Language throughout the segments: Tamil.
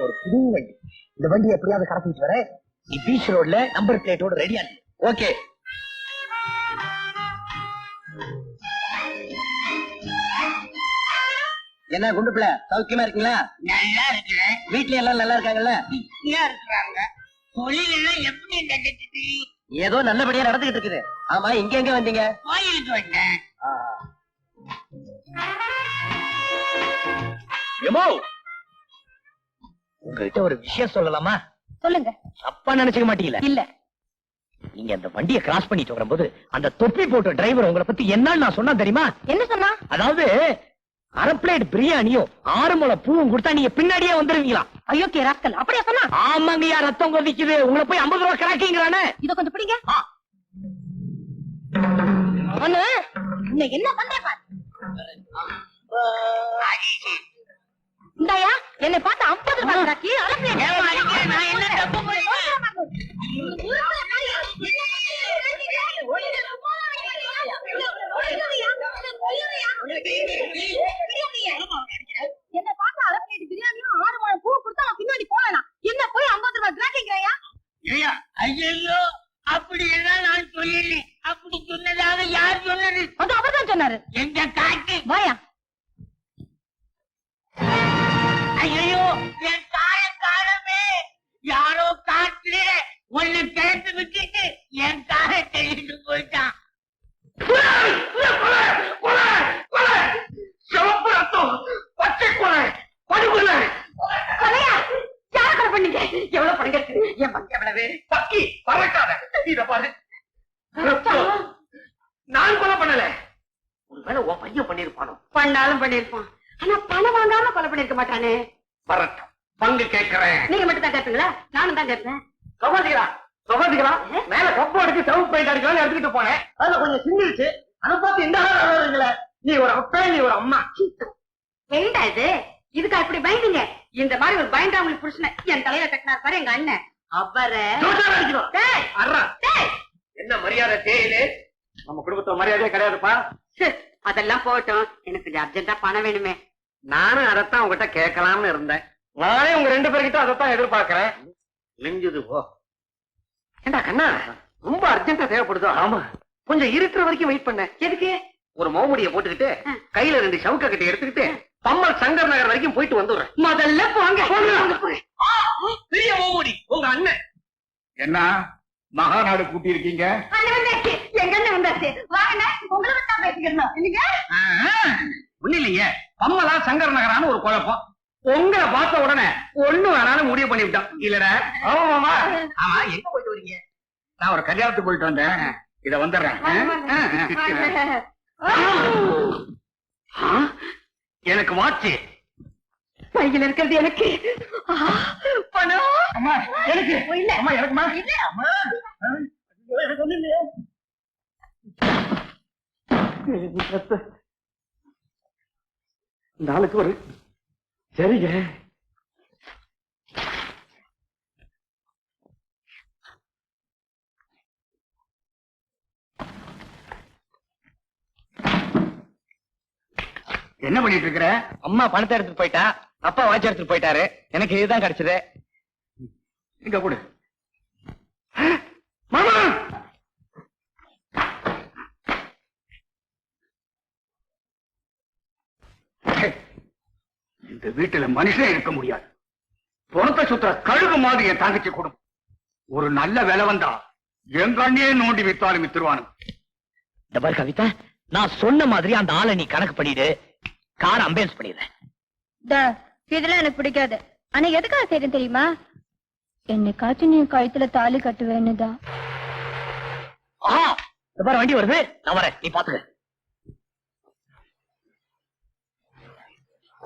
ஒரு புது வண்டி. இந்த வண்டி எப்படியாவது கடத்திட்டு வர நீ பீச் ரோட்ல நம்பர் பிளேட்டோட ரெடியா ஓகே என்ன குண்டு பிள்ளை? சௌக்கியமா இருக்கீங்களா? நல்லா இருக்கிறேன். வீட்ல எல்லாம் நல்லா இருக்காங்கல்ல? நல்லா இருக்கிறாங்க. தொழில் எல்லாம் எப்படி நடக்குது ஏதோ நல்லபடியா நடந்துகிட்டு இருக்குது. ஆமா இங்க எங்க வந்தீங்க? கோயிலுக்கு வந்தேன். எமோ! உங்ககிட்ட ஒரு விஷயம் சொல்லலாமா? சொல்லுங்க. தப்பா நினைச்சுக்க மாட்டீங்களா? இல்ல. நீங்க அந்த வண்டியை கிராஸ் பண்ணிட்டு வரும்போது அந்த தொப்பி போட்ட டிரைவர் உங்களை பத்தி என்னன்னு நான் சொன்னா தெரியுமா? என்ன சொன்னா? அதாவது அரை பிளேட் பிரியாணியும் ஆறு முளை பூவும் கொடுத்தா நீங்க பின்னாடியே வந்துருவீங்களா? ஐயோ கே ராஸ்கல் அப்படியா சொன்னா? ஆமாங்கய்யா ரத்தம் கொதிக்குது. உங்களை போய் ஐம்பது ரூபா கிராக்கிங்கிறானே. இத கொஞ்சம் பிடிங்க. என்ன பண்ற பாரு இந்தாயா என்னை பார்த்து ஐம்பது ரூபாய்? நான் என்ன பார்த்து அரை பிளேட் பிரியாணியும் ஆறு மணி பூ கொடுத்தா பின்னாடி போவேனா? என்ன போய் ஐம்பது ரூபாய் கிராக்கிங்கிறாயா ஐயா, அப்படி எல்லாம் நான் சொல்லலை அப்படி சொன்னதாக யார் சொன்னது? அது அவர்தான் சொன்னாரு. எங்க காட்டு வாயா. யாரோ காட்டுல உன்னை கிழத்து விட்டுட்டு என் காய தெளிட்டு போயிட்டான். சிவப்பு ரத்தம்! பச்சை கொலை! படுகொலை! கொலையா? யார கொலை பண்ணீங்க? எவ்வளவு கிடைச்சது என் பங்கு எவ்வளவு? பக்கி பறக்காத. இத பாரு. நான் கொலை பண்ணல. ஒருவேளை உன் பையன் பண்ணிருப்பானோ பண்ணாலும் பண்ணிருப்பான் ஆனா பணம் வாங்காம கொலை பண்ணிருக்க மாட்டானே. வரட்டும் பங்கு கேட்கிறேன். நீங்க மட்டும் தான் கேட்பீங்களா? நானும் தான் கேட்பேன். சகோதரிகளா சகோதரிகளா? மேல கப்பு அடிச்சு சவுண்ட் பெயிண்ட் அடிக்கலாம் எடுத்துக்கிட்டு போனேன். அதுல கொஞ்சம் சிந்திருச்சு அதை பார்த்து இந்த ஆளுங்களே நீ ஒரு அப்பா நீ ஒரு அம்மா. ஏண்டா இது? இதுக்கா இப்படி பயந்தீங்க? இந்த மாதிரி ஒரு பயந்தா உங்களுக்கு புருஷனை என் தலையில கட்டினார் பாரு எங்க அண்ணன். அவரை. என்ன மரியாதை தேயிலு? நம்ம குடும்பத்துல மரியாதையே கிடையாதுப்பா. அதெல்லாம் போகட்டும். எனக்கு கொஞ்சம் அர்ஜென்ட்டா பணம் வேணுமே. நானும் அதைத்தான் உங்ககிட்ட கேட்கலாம்னு இருந்தேன். நானே உங்க ரெண்டு பேர்கிட்ட அதைத்தான் எதிர்பார்க்கிறேன். நெஞ்சுது போ. ஏண்டா கண்ணா ரொம்ப அர்ஜென்ட்டா தேவைப்படுதோ? ஆமா. கொஞ்சம் இருக்கிற வரைக்கும் வெயிட் பண்ண. எதுக்கு? ஒரு மோமுடிய போட்டுக்கிட்டு கையில ரெண்டு சவுக்க கட்டி எடுத்துக்கிட்டு பம்மல் சங்கர் நகர் வரைக்கும் போயிட்டு வந்துடுறேன். முதல்ல போங்க. பெரிய மோமுடி உங்க அண்ணன். என்ன? மகாநாடு கூட்டி இருக்கீங்க அண்ணன் வந்தாச்சு. எங்க அண்ணன் வந்தாச்சு. வாங்க உங்களை தான் பேசிக்கணும் இல்லைங்க ஒண்ணு இல்லையே. பம்மலா சங்கர் நகரான்னு ஒரு குழப்பம். உங்களை பார்த்த உடனே ஒண்ணு வேணாலும் முடிவு பண்ணிவிட்டான். இல்லடா. ஆமா ஆமா எங்க போயிட்டு வரீங்க? நான் ஒரு கல்யாணத்துக்கு போயிட்டு வந்தேன். இத வந்துடுறேன்? எனக்கு வாட்சி. கையில் இருக்கிறது எனக்கு. பணம். அம்மா எனக்கு. இல்ல. அம்மா எனக்குமா இல்ல. அம்மா. எனக்கு ஒண்ணும் இல்லையே. இந்த ஆளுக்கு ஒரு சரிங்க. என்ன பண்ணிட்டு இருக்கிற? அம்மா பணத்தை எடுத்துட்டு போயிட்டா? அப்பா வாட்ச் எடுத்துட்டு போயிட்டாரு. எனக்கு இதுதான் கிடைச்சது. இங்க கொடு மாமா! இந்த வீட்டுல மனுஷன் இருக்க முடியாது. பணத்தை சுத்துற கழுகு மாதிரி என் தங்கச்சி குடும்பம் ஒரு நல்ல விலை வந்தா எங்க அண்ணியே நோண்டி வித்தாலும் வித்துருவானு இந்த பாரு கவிதா நான் சொன்ன மாதிரி அந்த ஆளை நீ கணக்கு பண்ணிடு. கார் அம்பேன்ஸ் பண்ணிடுறேன். இதெல்லாம் எனக்கு பிடிக்காது. ஆனா எதுக்காக செய்யறேன் தெரியுமா? என்னைக்காச்சும் நீ கழுத்துல தாலி கட்டுவேன்னு தான் ஆஹா இந்த பாரு வண்டி வருது. நான் வரேன். நீ பாத்துக்க.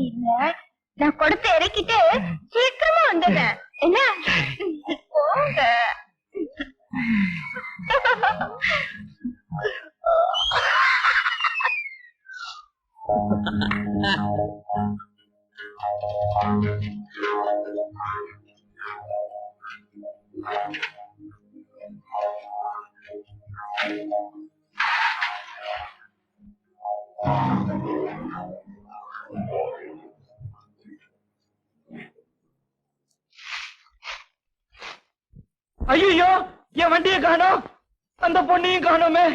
இல்ல. நான் கொடுத்து இறக்கிட்டு சீக்கிரமா வந்துட்டேன் ஐயோ என் வண்டியை காணோம் அந்த பொண்ணையும் காணோமே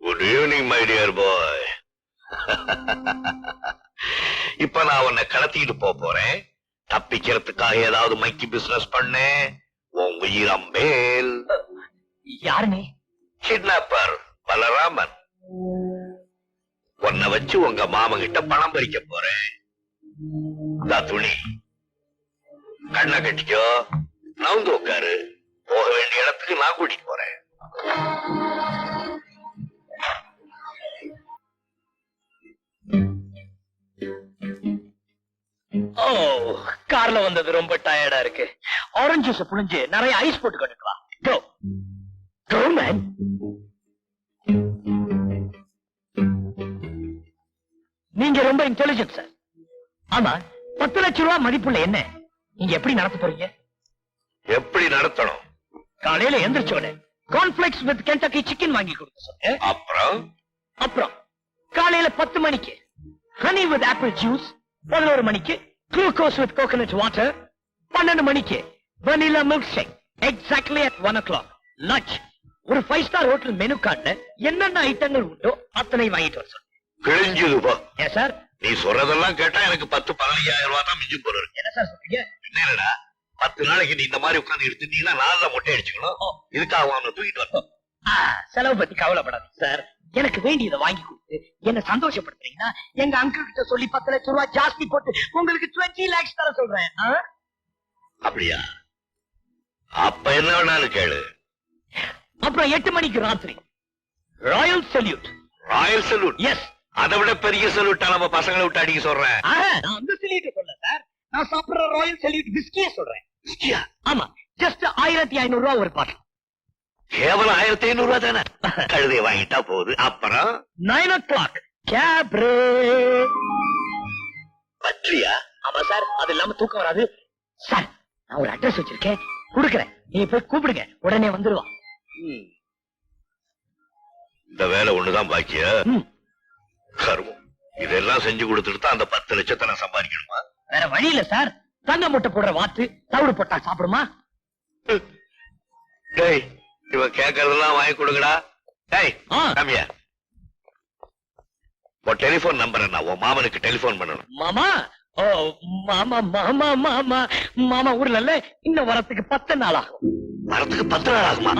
Good evening, my dear boy. இப்ப நான் உன்னை கடத்திட்டு போக போறேன். தப்பிக்கிறதுக்காக ஏதாவது மைக்கி பிசினஸ் பண்ணு. உன் உயிரம் மேல் கிட்னாப்பர் பலராமன். உன்னை வச்சு உங்க மாமன் கிட்ட பணம் பறிக்க போறேன். துணி. கண்ணை கட்டிக்கோ. நவுந்து உட்காரு. போக வேண்டிய இடத்துக்கு நான் கூட்டிட்டு வந்தது ரொம்ப டயர்டா இருக்கு. ஆரஞ்சு ஜூஸ் புழிஞ்சு நிறைய ஐஸ் போட்டு கொண்டுட்டு வா. கோ கோ மேன் நீங்க ரொம்ப இன்டெலிஜென்ட் சார் ஆமா பத்து லட்சம் ரூபாய் மதிப்புள்ள என்ன? நீங்க எப்படி நடத்த போறீங்க? எப்படி நடத்தணும்? காலையில எந்திரிச்ச உடனே கார்ன்ஃபிளெக்ஸ் வித் கென்டக்கி சிக்கன் வாங்கி கொடுக்க சொன்னேன் அப்புறம்? அப்புறம் காலையில பத்து மணிக்கு ஹனி வித் ஆப்பிள் ஜூஸ் பதினோரு மணிக்கு குளுக்கோஸ் வித் கோகனட் வாட்டர் பன்னெண்டு மணிக்கு vanilla milk shake exactly at one o'clock lunch ஒரு ஃபைவ் ஸ்டார் ஹோட்டல் மெனு கார்டுல என்னென்ன ஐட்டங்கள் உண்டோ அத்தனை வாங்கிட்டு வர சொன்னேன் கிழிஞ்சது போ ஏன் சார் நீ சொல்றதெல்லாம் கேட்டா எனக்கு பத்து பதினஞ்சாயிரம் ரூபாய் தான் மிஞ்சி போற இருக்கு என்ன சார் சொல்றீங்க? என்னடா? பத்து நாளைக்கு நீ இந்த மாதிரி உட்கார்ந்து எடுத்துட்டீங்கன்னா நாலு மொட்டை அடிச்சுக்கணும். இதுக்காக அவனை தூக்கிட்டு வரணும் செலவு பத்தி கவலைப்படாதீங்க. சார். எனக்கு வேண்டியதை வாங்கி கொடுத்து என்ன சந்தோஷப்படுத்துறீங்கன்னா எங்க அங்கிள் கிட்ட சொல்லி பத்து லட்சம் ரூபாய் ஜாஸ்தி போட்டு உங்களுக்கு டுவெண்ட்டி லேக்ஸ் தர சொல்றேன்? அப்படியா? அப்ப என்ன வேணாலும் கேளு. அப்புறம் எட்டு மணிக்கு ராத்திரி. Royal salute royal salute yes அதை விட பெரிய சல்யூட்டா நம்ம பசங்களை விட்டு அடிக்க சொல்றேன். நான் அந்த சல்யூட் சொல்ல சார். நான் சாப்பிடுற ராயல் சல்யூட் பிஸ்கியே சொல்றேன். விஸ்கியா? ஆமா ஜஸ்ட் ஆயிரத்தி ஐநூறு ரூபா ஒரு பாட்டில். கேவலம் ஆயிரத்தி ஐநூறு ரூபாய் தானே? கழுதையை வாங்கிட்டா போகுது. அப்புறம்? நைன் ஓ கிளாக் கேப்ரே பற்றியா? ஆமா சார் அது இல்லாம தூக்கம் வராது. சார் நான் ஒரு அட்ரஸ் வச்சிருக்கேன். கொடுக்குறேன். நீங்க போய் கூப்பிடுங்க. உடனே வந்துருவான். இந்த வேலை ஒண்ணுதான் பாக்கியா? ம். கருமம். இதெல்லாம் செஞ்சு கொடுத்துட்டு தான் அந்த பத்து லட்சத்தை நான் சம்பாதிக்கணுமா? வேற வழி இல்ல சார் தங்க முட்டை போடுற வாத்து தவிடு போட்டா சாப்பிடுமா? டேய் இவன் கேட்கறதெல்லாம் வாங்கி கொடுங்கடா. டேய் ஆ. கம்மியா உன் டெலிபோன் நம்பர் என்ன உன் மாமனுக்கு டெலிபோன் பண்ணணும். மாமா? ஓ மாமா மாமா மாமா. மாமா ஊர்ல இல்ல இன்னும் வரத்துக்கு பத்து நாள் ஆகும். வரத்துக்கு பத்து நாள் ஆகுமா?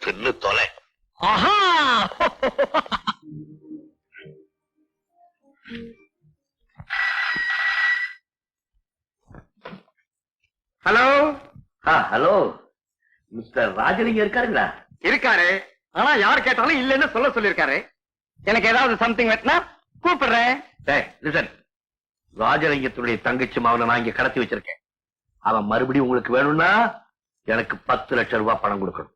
தின்னு தொலை. ஆஹா! ஹலோ? ஹலோ. மிஸ்டர் ராஜலிங்க இருக்காருங்களா? இருக்காரு. ஆனா யார் கேட்டாலும் இல்லைன்னு சொல்ல சொல்லிருக்காரு எனக்கு ஏதாவது சம்திங் வெட்டினா கூப்பிடுறேன். ராஜலிங்கத்துடைய தங்கச்சி மகனை நான் இங்க கடத்தி வச்சிருக்கேன். அவன் மறுபடியும் உங்களுக்கு வேணும்னா எனக்கு பத்து லட்சம் ரூபாய் பணம் கொடுக்கணும்.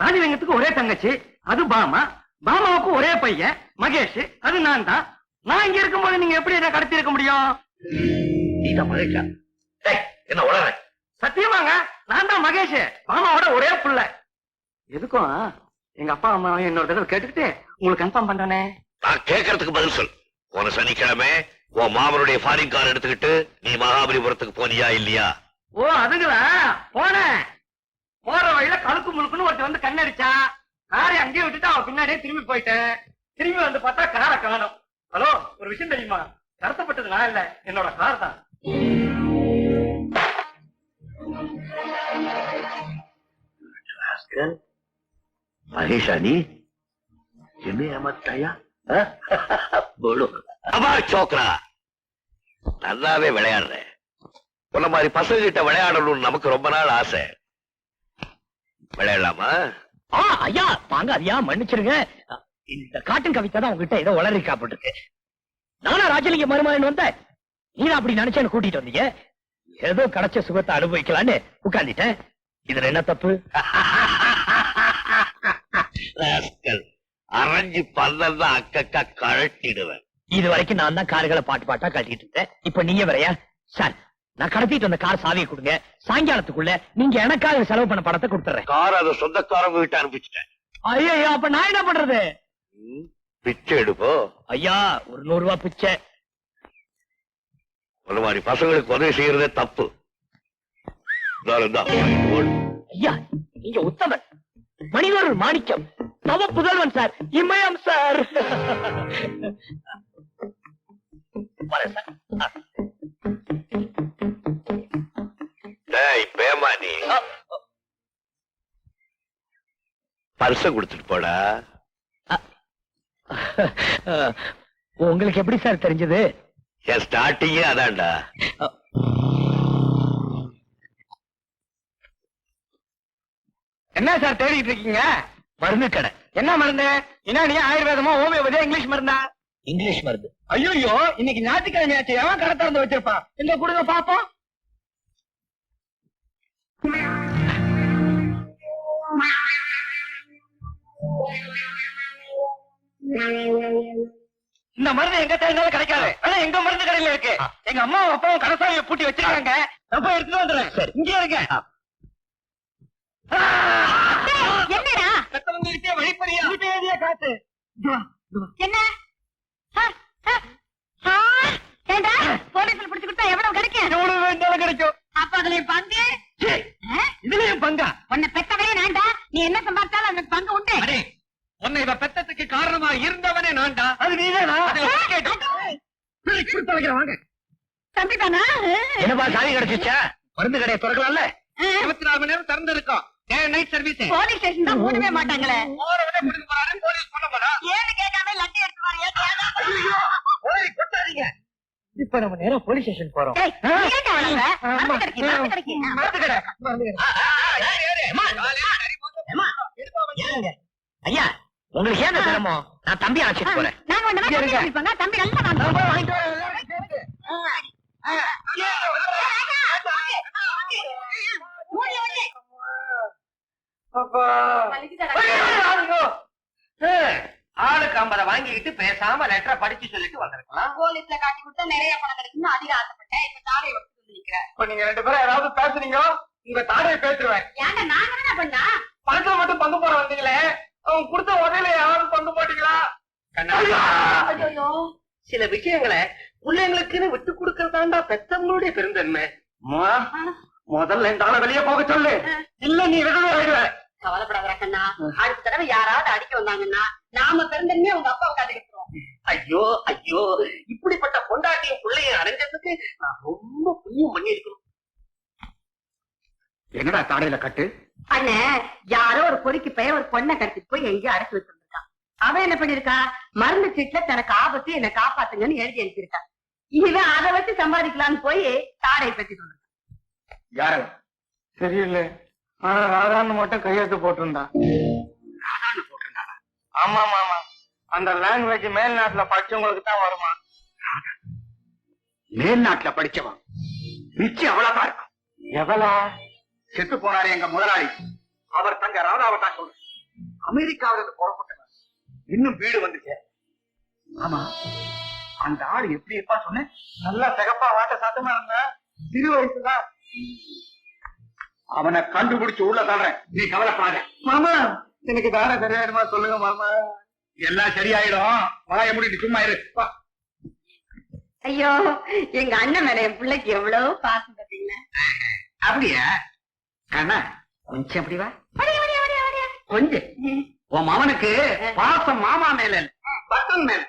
ராஜலிங்கத்துக்கு ஒரே தங்கச்சி அது பாமா. பாமாவுக்கு ஒரே பையன் மகேஷ் அது நான் தான். நான் இங்க இருக்கும்போது நீங்க எப்படி என்ன கடத்தி இருக்க முடியும் என்ன உளற? சத்தியமாங்க நான் தான் மகேஷ். மாமாவோட ஒரே புள்ள. எதுக்கும்? எங்க அப்பா அம்மா இன்னொரு தடவை கேட்டுக்கிட்டு உங்களுக்கு கன்ஃபார்ம் பண்றேனே. நான் கேட்கறதுக்கு பதில் சொல். போன சனிக்கிழமை உன் மாமனுடைய ஃபாரின் கார் எடுத்துக்கிட்டு நீ மகாபலிபுரத்துக்கு போனியா இல்லையா? ஓ அதுங்களா? போனேன். போற வழியில கழுக்கு முழுக்குன்னு ஒருத்தர் வந்து கண்ணடிச்சா காரை அங்கேயே விட்டுட்டு அவன் பின்னாடியே திரும்பி போயிட்டேன் திரும்பி வந்து பார்த்தா காரை காணும். ஹலோ ஒரு விஷயம் தெரியுமா? கடத்தப்பட்டது நான் இல்ல. என்னோட கார் தான். மகேஷானி மகேஷா நீ சோக்ரா நல்லாவே விளையாடுற உன்ன மாதிரி பசங்க கிட்ட விளையாடணும்னு நமக்கு ரொம்ப நாள் ஆசை விளையாடலாமா ஐயா வாங்க ஐயா மன்னிச்சிருங்க. இந்த காட்டன் கவிதை தான் உங்ககிட்ட ஏதோ உளறி காப்பிட்டு நானா ராஜலிங்க மருமகன் வந்தேன் நீ அப்படி நினைச்சேன்னு கூட்டிட்டு வந்தீங்க? ஏதோ கிடைச்ச சுகத்தை அனுபவிக்கலான்னு உட்கார்ந்துட்டேன். இதுல என்ன தப்பு? ராஸ்கல். அரைஞ்சு பல்லல்ல அக்கக்கா கழட்டிடுவேன். இது வரைக்கும் நான் தான் கார்களை பாட்டு பாட்டா கட்டிட்டு இருந்தேன். இப்ப நீங்க வரையா சார் நான் கடத்திட்டு வந்த கார் சாவியை கொடுங்க. சாயங்காலத்துக்குள்ள நீங்க எனக்காக செலவு பண்ண பணத்தை கொடுத்துறேன். கார் அதை சொந்தக்காரங்க கிட்ட அனுப்பிச்சிட்டேன். ஐயோ அப்ப நான் என்ன பண்றது? பிச்சை எடுப்போ? ஐயா ஒரு நூறு ரூபாய் பிச்சை. உன்ன மாதிரி பசங்களுக்கு உதவி செய்யறதே தப்பு. ஐயா நீங்க உத்தமன் மனிதர் மாணிக்கம். நவ புதல்வன் சார். இமயம் சார். பேமானி பர்ச கொடுத்துட்டு போடா. உங்களுக்கு எப்படி சார் தெரிஞ்சது? என் ஸ்டார்டிங்கே அதான்டா. என்ன சார் தேடிட்டு இருக்கீங்க? மருந்து கடை. என்ன மருந்து? என்ன நீ ஆயுர்வேதமா ஹோமியோபதியா இங்கிலீஷ் மருந்தா? இங்கிலீஷ் மருந்து. ஐயோ இன்னைக்கு ஞாயிற்றுக்கிழமையாச்சு எவன் கடை திறந்து வச்சிருப்பான் எங்க கொடுங்க பாப்போம். இந்த மருந்து எங்க தேடினாலும் கிடைக்காது. ஆனா எங்க மருந்து கடையில இருக்கு. எங்க அம்மாவும் அப்பாவும் கடைசாவியை பூட்டி வச்சிருக்காங்க. நான் போய் எடுத்துட்டு வந்துடுறேன். இங்கே இருங்க. என்னடா பெத்தவங்ககிட்டே வழிப்பறியா? வீட்டேறிய காத்து. என்ன? ஆ, ஆ, ஆ, ஏண்டா? போலீஸ்ல பிடிச்சு கொடுத்தா எவ்வளவு கிடைக்கும்? எவ்வளவு வேண்டாலும் கிடைக்கும். அப்ப அதுல பங்கு? சீ, ஆ? இதுலயும் பங்கா? உன்னை பெத்தவனே நான்டா. நீ என்ன சம்பாதிச்சாலும் அதுக்கு பங்கு உண்டு. அடே உன்னை இவ பெத்தத்துக்கு காரணமா இருந்தவனே நான்டா. அது நீதானா? வாங்க. தம்பிதானா? என்னப்பா சாவி கிடைச்சிச்சா? மருந்து கடையை திறக்கலாம்ல? இருபத்தி நாலு மணி நேரம் திறந்து இருக்கோம் day night service police station தான் மூடவே மாட்டாங்களே போறவனே பிடிக்க போறாரு போலீஸ் பண்ண போறா ஏன்னு கேட்காம லட்டி எடுத்து வாங்க ஓய் கொட்டாதீங்க இப்ப நம்ம நேரம் போலீஸ் ஸ்டேஷன் போறோம். ஐயா உங்களுக்கு ஏன் சிரமம் நான் தம்பி அழைச்சிட்டு போறேன் தம்பி நல்லா வாங்கிட்டு வரேன், எல்லாரும் சேர்ந்து. ஆ, ஐயோ, அப்பா. ஐயோ, ஏ, ஆளுக்கு ஐம்பதை வாங்கிக்கிட்டு பேசாம லெட்டரை படிச்சு சொல்லிட்டு வந்திருக்கலாம். போலீஸ்ல காட்டி கொடுத்தா நிறைய பணம் கிடைக்கும்னு அதிக ஆசைப்பட்டேன். இப்ப நிக்கிறேன். இப்ப நீங்க ரெண்டு பேரும் யாராவது பேசுனீங்க உங்க தாடையை பேசுருவேன் ஏன்டா நாங்க என்ன பண்ணா? பணத்துல மட்டும் பங்கு போட வந்தீங்களே அவங்க கொடுத்த உதவியில யாராவது பங்கு போட்டீங்களா? ஐயோ. சில விஷயங்களை பிள்ளைங்களுக்குன்னு விட்டு கொடுக்கறதாண்டா பெத்தவங்களுடைய பெருந்தன்மை. முதல்ல இந்த ஆளை வெளியே போக சொல்லு. இல்ல நீ விடுதலை ஆயிடுவ. கவலைப்படாத கண்ணா அடுத்த தடவை யாராவது அடிக்க வந்தாங்கன்னா நாம பிறந்தனே உங்க அப்பா உட்காந்து இருக்கிறோம் ஐயோ ஐயோ. இப்படிப்பட்ட பொண்டாட்டியும் பிள்ளையும் அடைஞ்சதுக்கு நான் ரொம்ப புண்ணியம் பண்ணியிருக்கணும். என்னடா தாடையில கட்டு? அண்ணே யாரோ ஒரு பொறுக்கி பையன் ஒரு பொண்ணை கடத்திட்டு போய் எங்கேயோ அடைச்சு வச்சிருக்கான் அவன் என்ன பண்ணிருக்கா மருந்து சீட்டுல தனக்கு ஆபத்து என்னை காப்பாத்துங்கன்னு எழுதி அனுப்பியிருக்கான் இவன் அதை வச்சு சம்பாதிக்கலாம்னு போய் தாரை பத்தி சொல்றான் யாரு தெரியல. ஆனா ராதான்னு மட்டும் கையெழுத்து போட்டிருந்தான் ஆமா ஆமா அந்த லாங்குவேஜ் மேல்நாட்டுல படிச்சவங்களுக்கு தான் வருமா? மேல்நாட்டுல படிச்சவன். நிச்சயம் அவ்வளவுதான் இருக்கும். எவளா செத்து போனாரு எங்க முதலாளி. அவர் தங்க ராதாவை தான் சொல்ற. அமெரிக்காவில இருந்து புறப்பட்டவர். இன்னும் வீடு வந்துச்சு. ஆமா. அந்த ஆள் எப்படி இருப்பா சொன்னேன். நல்லா சிகப்பா வாட்ட சத்தமா இருந்தா? சிறு வயசுதான் அவனை கண்டுபிடிச்சு உள்ள தள்ளுறேன். நீ கவலைப்படாத. மாமா எனக்கு தார சரியாயிடுமா சொல்லுங்க மாமா. எல்லாம் சரியாயிடும். வாய முடிட்டு சும்மா இரு. ஐயோ எங்க அண்ணன் மேல என் பிள்ளைக்கு எவ்வளவு பாசம் பாத்தீங்களா? அப்படியா? கண்ணா கொஞ்சம் அப்படி வா. கொஞ்சம். உன் மவனுக்கு பாசம் மாமா மேல இல்ல பட்டன் மேன்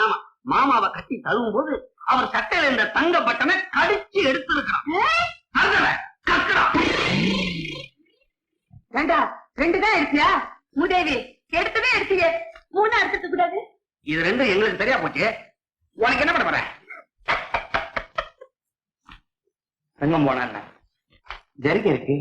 ஆமா. மாமாவை கட்டி தழுவும் போது அவர் சட்டையில இருந்த தங்க பட்டனை கடிச்சு எடுத்திருக்கிறான். கக்கடா. ஏண்டா ரெண்டு தான் எடுத்தியா? மூதேவி எடுத்தவே எடுத்தியே மூணா எடுத்துக்க கூடாது. இது ரெண்டும் எங்களுக்கு தெரியா போச்சு. உனக்கு என்ன பண்ண போற? தங்கம் போனா ஜரிகை இருக்கு.